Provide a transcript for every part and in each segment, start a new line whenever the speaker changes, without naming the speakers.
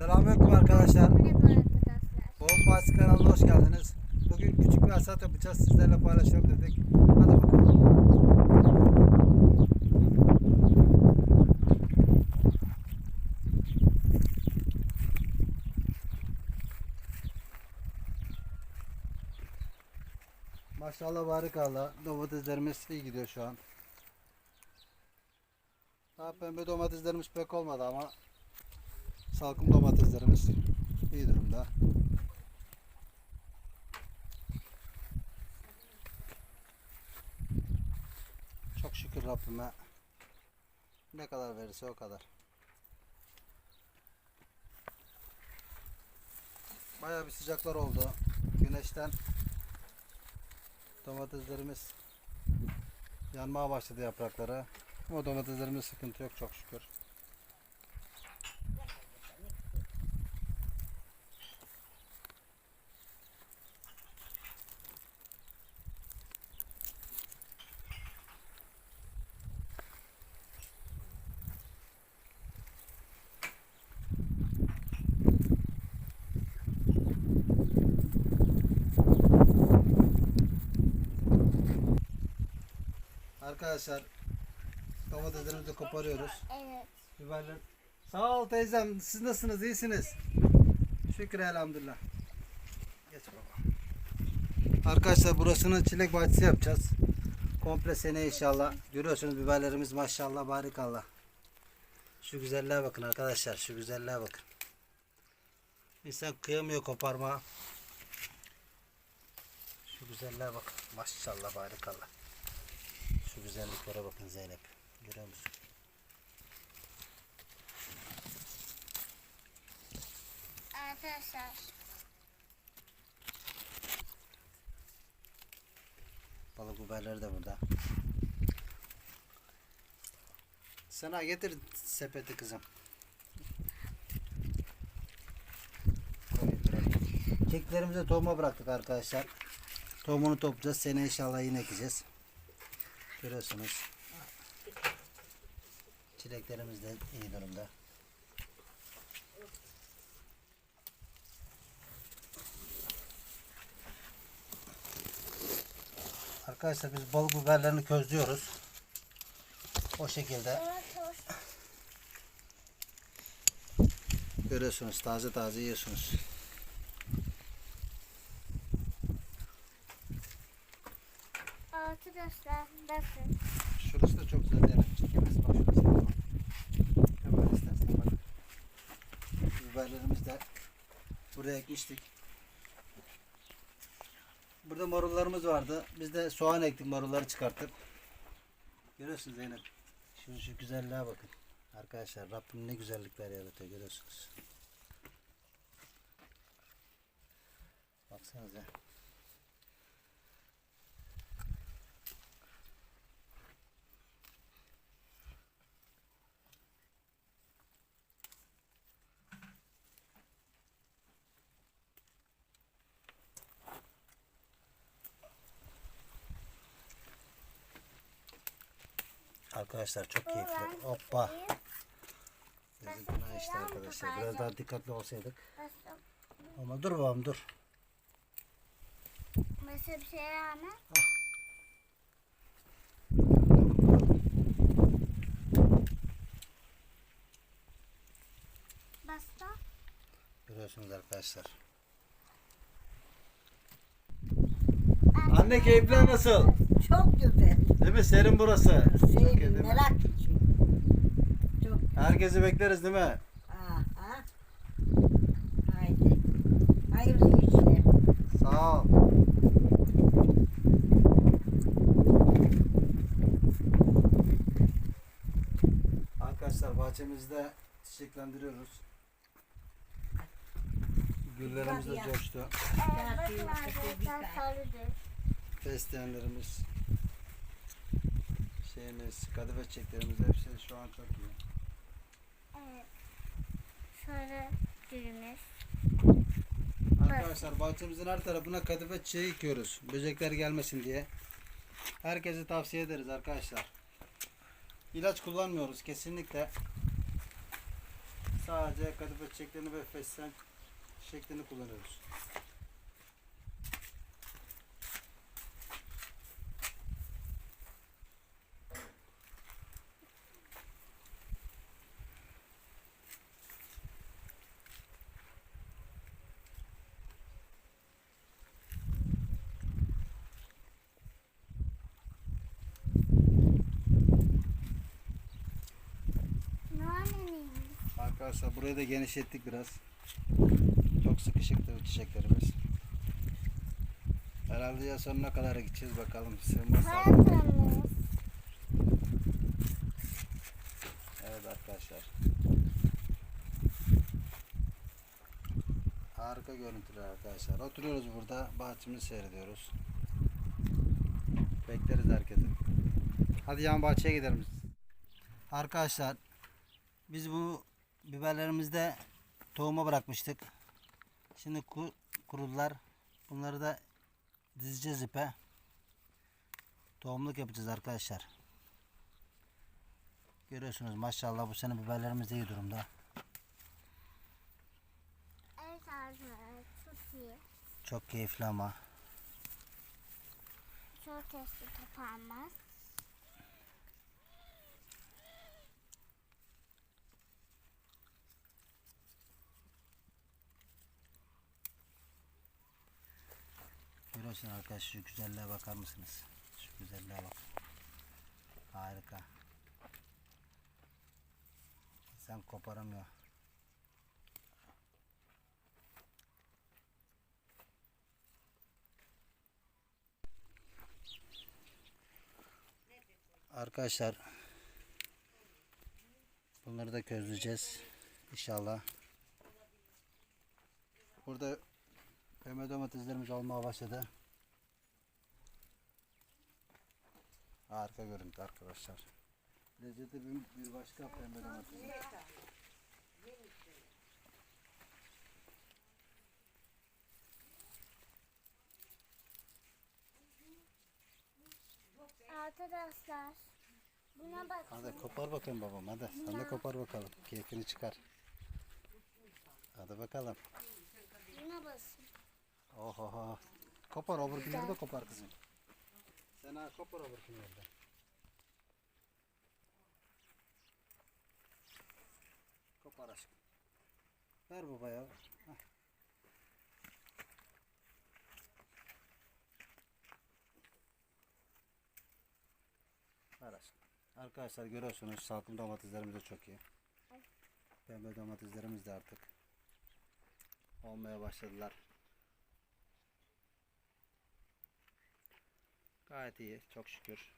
Selamünaleyküm arkadaşlar. Bombası kanalına hoş geldiniz. Bugün küçük bir hasat yapacağız. Sizlerle paylaşalım dedik. Hadi bakalım. Maşallah barikallah. Domateslerimiz iyi gidiyor şu an. Daha pembe domateslerimiz pek olmadı ama salkım domateslerimiz iyi durumda. Çok şükür Rabbime. Ne kadar verirse o kadar. Bayağı bir sıcaklar oldu. Güneşten domateslerimiz yanmaya başladı yaprakları. Ama domateslerimizde sıkıntı yok çok şükür. Arkadaşlar domateslerimizi koparıyoruz.
Evet.
Biberler. Sağ ol teyzem. Siz nasılsınız? İyisiniz? Şükür elhamdülillah. Geç baba. Arkadaşlar burasını çilek bahçesi yapacağız. Komple sene inşallah. Görüyorsunuz biberlerimiz maşallah barikallah. Şu güzelliğe bakın arkadaşlar. Şu güzelliğe bakın. İnsan kıyamıyor koparma. Şu güzelliğe bakın. Maşallah barikallah. Şu güzelliklere bakın Zeynep. Görüyor musun?
Arkadaşlar.
Balık biberleri de burada. Sana getir sepeti kızım. Keklerimizi tohuma bıraktık arkadaşlar. Tohumunu toplayacağız. Sene inşallah yine ekeceğiz. Görüyorsunuz. Çileklerimiz de iyi durumda. Arkadaşlar biz balık biberlerini közlüyoruz. O şekilde görüyorsunuz. Taze taze yiyorsunuz.
Arkadaşlar bakın.
Şurası da çok güzel yani. Çekemez bak şurası. Hemen istersen bak. Biberlerimizi de buraya ekmiştik. Burada marullarımız vardı. Biz de soğan ektik marulları çıkarttık. Görüyorsunuz Zeynep. Şu, şu güzelliğe bakın. Arkadaşlar Rabbim ne güzellikler yaratıyor görüyorsunuz. Baksanıza. Arkadaşlar çok keyifli. Hoppa. Yazık günah işte arkadaşlar. Biraz daha dikkatli olsaydık. Ama dur babam dur.
Mesela bir şey rağmen. Basta.
Görüyorsunuz arkadaşlar. Anne keyifler nasıl?
Çok güzel.
Değil mi? Serin burası. Çok iyi
Şey,
değil mi?
merak için. Çok
Herkesi bekleriz değil mi?
aha. Haydi. Hayırlı işler.
Sağ ol. Arkadaşlar bahçemizde çiçeklendiriyoruz. Güllerimiz de coştu. Fesleğenlerimiz, şeyimiz, kadife çiçeklerimiz hepsi şu an çok iyi.
Evet. Sarı gülümüz.
Arkadaşlar bahçemizin her tarafına kadife çiçeği ekiyoruz. Böcekler gelmesin diye. Herkese tavsiye ederiz arkadaşlar. İlaç kullanmıyoruz kesinlikle. Sadece kadife çiçeklerini ve fesleğen şeklini kullanıyoruz. Arkadaşlar burayı da genişlettik biraz. Çok sıkışıktı bu çiçeklerimiz. Herhalde ya sonuna kadar gideceğiz bakalım. Sığmaz artık.
Kazımız.
Evet arkadaşlar. Harika görüntüler arkadaşlar. Oturuyoruz burada. Bahçemizi seyrediyoruz. Bekleriz herkesi. Hadi yan bahçeye gidelim. Arkadaşlar biz bu biberlerimizde tohuma bırakmıştık. Şimdi ku- kurudular. Bunları da dizeceğiz ipe. Tohumluk yapacağız arkadaşlar. Görüyorsunuz maşallah bu sene biberlerimiz de iyi durumda.
Evet çok iyi.
Çok keyifli ama.
Çok testi toparmaz.
Görüyorsunuz arkadaşlar şu güzelliğe bakar mısınız? Şu güzelliğe bak. Harika. Sen koparamıyor. Arkadaşlar bunları da közleyeceğiz inşallah. Burada pembe domateslerimiz olmaya başladı. Harika görüntü arkadaşlar. Lezzeti bir, bir başka pembe domates.
Arkadaşlar buna bakın.
Hadi kopar bakayım babam hadi. Sen de kopar bakalım. Keyfini çıkar. Hadi bakalım.
Buna basın.
Oho. Kopar öbürkünleri de kopar kızım. De. Kopar aşkım. Ver baba ya. Hah. Ver aşkım. Arkadaşlar görüyorsunuz salkım domateslerimiz de çok iyi. Pembe domateslerimiz de artık olmaya başladılar. Gayet iyi. Çok şükür.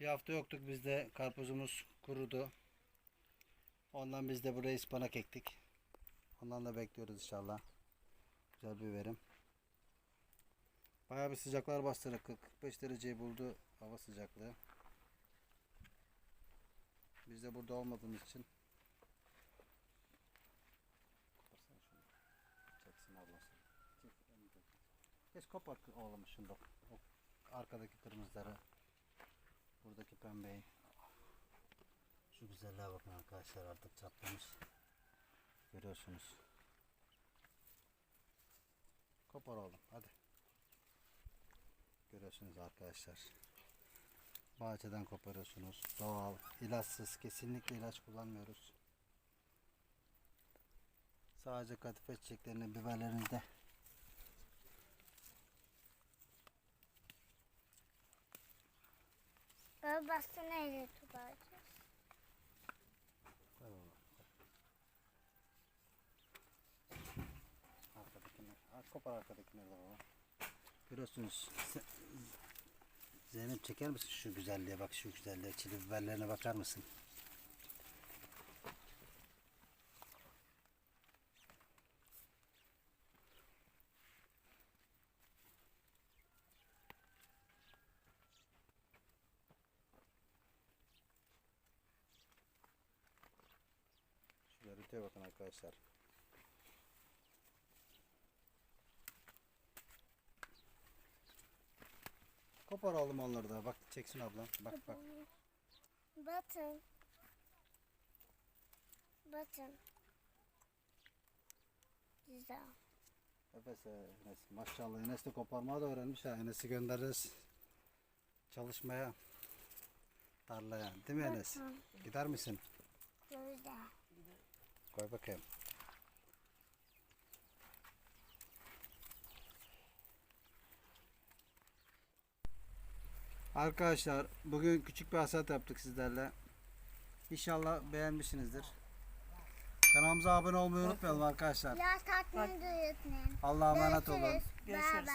Bir hafta yoktuk bizde. Karpuzumuz kurudu. Ondan biz de buraya ıspanak ektik. Ondan da bekliyoruz inşallah. Güzel bir verim. Bayağı bir sıcaklar bastırdı. 45 dereceyi buldu hava sıcaklığı. Biz de burada olmadığımız için. Çeksin ablası. Çek, elini çek. Geç kopar oğlum şunu da. O arkadaki kırmızıları. Buradaki pembeyi. Şu güzelliğe bakın arkadaşlar artık çatlamış. Görüyorsunuz. Kopar oğlum hadi. Görüyorsunuz arkadaşlar. Bahçeden koparıyorsunuz. Doğal, ilaçsız, kesinlikle ilaç kullanmıyoruz. Sadece kadife çiçeklerini, biberlerinizde
Böyle bastı neyle tutacağız?
Arkadakini, ha, kopar arkadakini de baba. Görüyorsunuz. Zeynep çeker misin şu güzelliğe bak şu güzelliğe çili biberlerine bakar mısın? Görüntüye bakın arkadaşlar. Kopar oğlum onları da. Bak çeksin ablam. Bak bak.
Batın. Bakın. Güzel.
Efes Enes. Maşallah Enes de koparmayı da öğrenmiş ha. Enes'i göndeririz çalışmaya. Tarlaya. Değil mi Enes? Gider misin?
Güzel.
Koy bakayım. Arkadaşlar bugün küçük bir hasat yaptık sizlerle. İnşallah beğenmişsinizdir. Kanalımıza abone olmayı unutmayalım arkadaşlar.
Biraz tatmin unutmayın.
Allah'a emanet olun.
Görüşürüz.